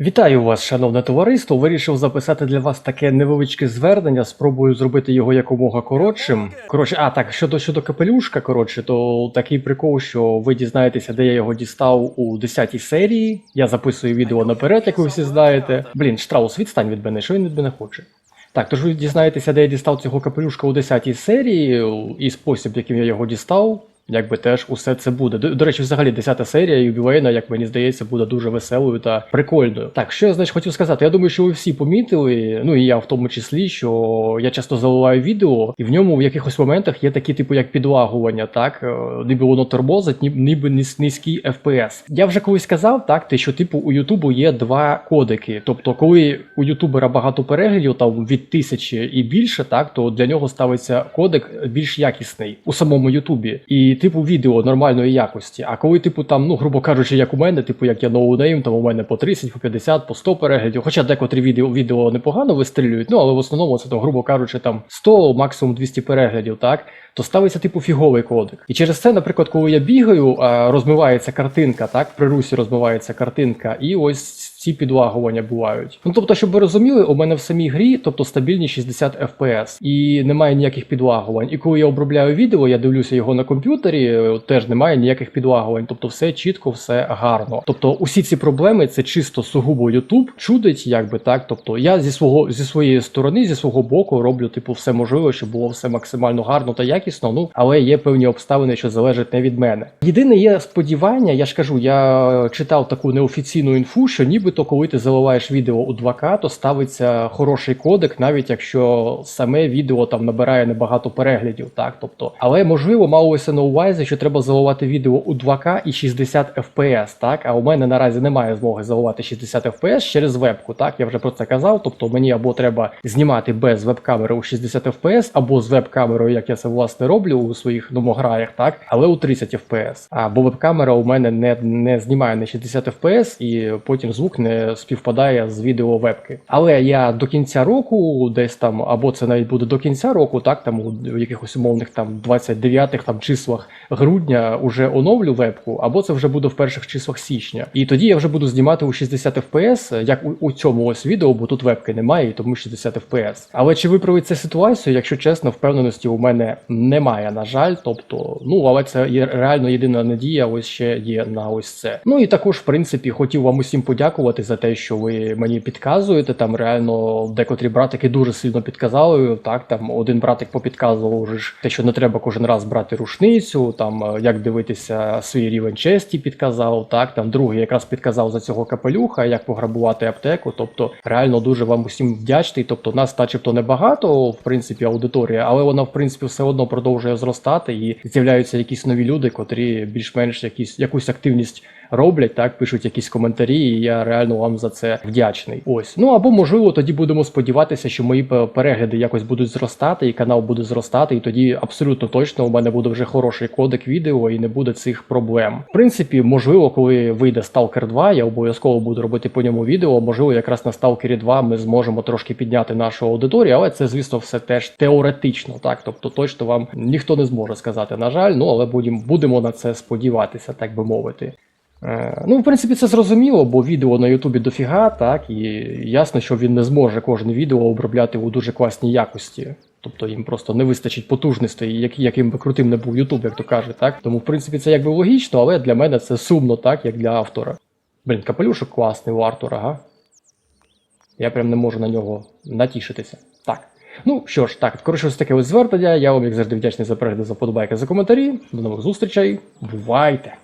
Вітаю вас, шановне товариство. Вирішив записати для вас таке невеличке звернення. Спробую зробити його якомога коротшим. Коротше, а так щодо щодо капелюшка, коротше, то такий прикол, що ви дізнаєтеся, де я його дістав у 10-й серії. Я записую відео наперед, як ви всі знаєте. Блін, Штраус, відстань від мене, що він від мене хоче. Так, тож ви дізнаєтеся, де я дістав цього капелюшка у 10-й серії, і спосіб, яким я його дістав. Якби теж усе це буде. До, до речі, взагалі 10 серія юбілейна, як мені здається, буде дуже веселою та прикольною. Так, що я значить хотів сказати? Я думаю, що ви всі помітили, ну і я в тому числі, що я часто заливаю відео, і в ньому в якихось моментах є такі, типу, як підлагування, так е, ніби воно тормозить, ніби низ- низький FPS. Я вже колись казав, так, те, що типу у Ютубу є два кодеки. Тобто, коли у ютубера багато переглядів, там від тисячі і більше, так, то для нього ставиться кодек більш якісний у самому Ютубі. І типу відео нормальної якості. А коли, типу, там, ну, грубо кажучи, як у мене, типу, як я ноунейм, там у мене по 30, по 50, по 100 переглядів. Хоча декотрі відео, відео непогано вистрілюють, ну але в основному це там, грубо кажучи, там 100, максимум 200 переглядів, так? То ставиться типу фіговий кодек. І через це, наприклад, коли я бігаю, розмивається картинка, так, при русі розмивається картинка, і ось ці підлагування бувають. Ну тобто, щоб ви розуміли, у мене в самій грі, тобто стабільні 60 FPS, і немає ніяких підлагувань. І коли я обробляю відео, я дивлюся його на комп'ютері, е, теж немає ніяких підлагувань. Тобто, все чітко, все гарно. Тобто, усі ці проблеми це чисто сугубо YouTube чудить, якби так. Тобто, я зі свого зі своєї сторони, зі свого боку роблю типу все можливе, щоб було все максимально гарно та якісно. Ну але є певні обставини, що залежать не від мене. Єдине є сподівання, я ж кажу, я читав таку неофіційну інфу, що нібито коли ти заливаєш відео у 2К, то ставиться хороший кодек, навіть якщо саме відео там набирає небагато переглядів, так тобто, але можливо малося на увазі, що треба заливати відео у 2К і 60 FPS, так а у мене наразі немає змоги заливати 60 FPS через вебку. Так я вже про це казав. Тобто мені або треба знімати без веб-камери у 60 FPS, або з веб-камерою, як я це власне роблю у своїх домограях, так, але у 30 FPS. А бо веб-камера у мене не, не знімає на 60 FPS, і потім звук не співпадає з відео вебки. Але я до кінця року, десь там, або це навіть буде до кінця року, так там у якихось умовних там 29-х там числах грудня уже оновлю вебку, або це вже буде в перших числах січня. І тоді я вже буду знімати у 60 FPS, як у, у цьому ось відео, бо тут вебки немає, і тому 60 FPS. Але чи виправить це ситуацію, якщо чесно, впевненості у мене немає, на жаль. Тобто, ну але це є реально єдина надія, ось ще є на ось це. Ну і також, в принципі, хотів вам усім подякувати за те, що ви мені підказуєте. Там реально декотрі братики дуже сильно підказали. Так, там один братик попідказував вже те, що не треба кожен раз брати рушницю, там е, як дивитися свій рівень честі, підказав. Так, там другий якраз підказав за цього капелюха, як пограбувати аптеку. Тобто, реально дуже вам усім вдячний. Тобто, нас, начебто, небагато, в принципі, аудиторія, але вона, в принципі, все одно продовжує зростати і з'являються якісь нові люди, котрі більш-менш якісь якусь активність роблять, так пишуть якісь коментарі, і я реально вам за це вдячний. Ось ну або можливо тоді будемо сподіватися, що мої перегляди якось будуть зростати, і канал буде зростати, і тоді абсолютно точно у мене буде вже хороший кодек відео і не буде цих проблем. В принципі, можливо, коли вийде Stalker 2, я обов'язково буду робити по ньому відео. Можливо, якраз на Stalker 2 ми зможемо трошки підняти нашу аудиторію, але це, звісно, все теж теоретично, так тобто точно вам ніхто не зможе сказати, на жаль, ну але будемо будемо на це сподіватися, так би мовити. Е, Ну, в принципі, це зрозуміло, бо відео на Ютубі дофіга, так, і ясно, що він не зможе кожне відео обробляти у дуже класній якості. Тобто їм просто не вистачить потужностей, як, яким би крутим не був Ютуб, як то кажуть, так? Тому, в принципі, це якби логічно, але для мене це сумно, так, як для автора. Блін, капелюшок класний у Артура, га? Я прям не можу на нього натішитися. Так. Ну що ж, так, коротше, ось таке ось звернення. Я вам, як завжди, вдячний за перегляд, за подобайки, за коментарі. До нових зустрічей. Бувайте!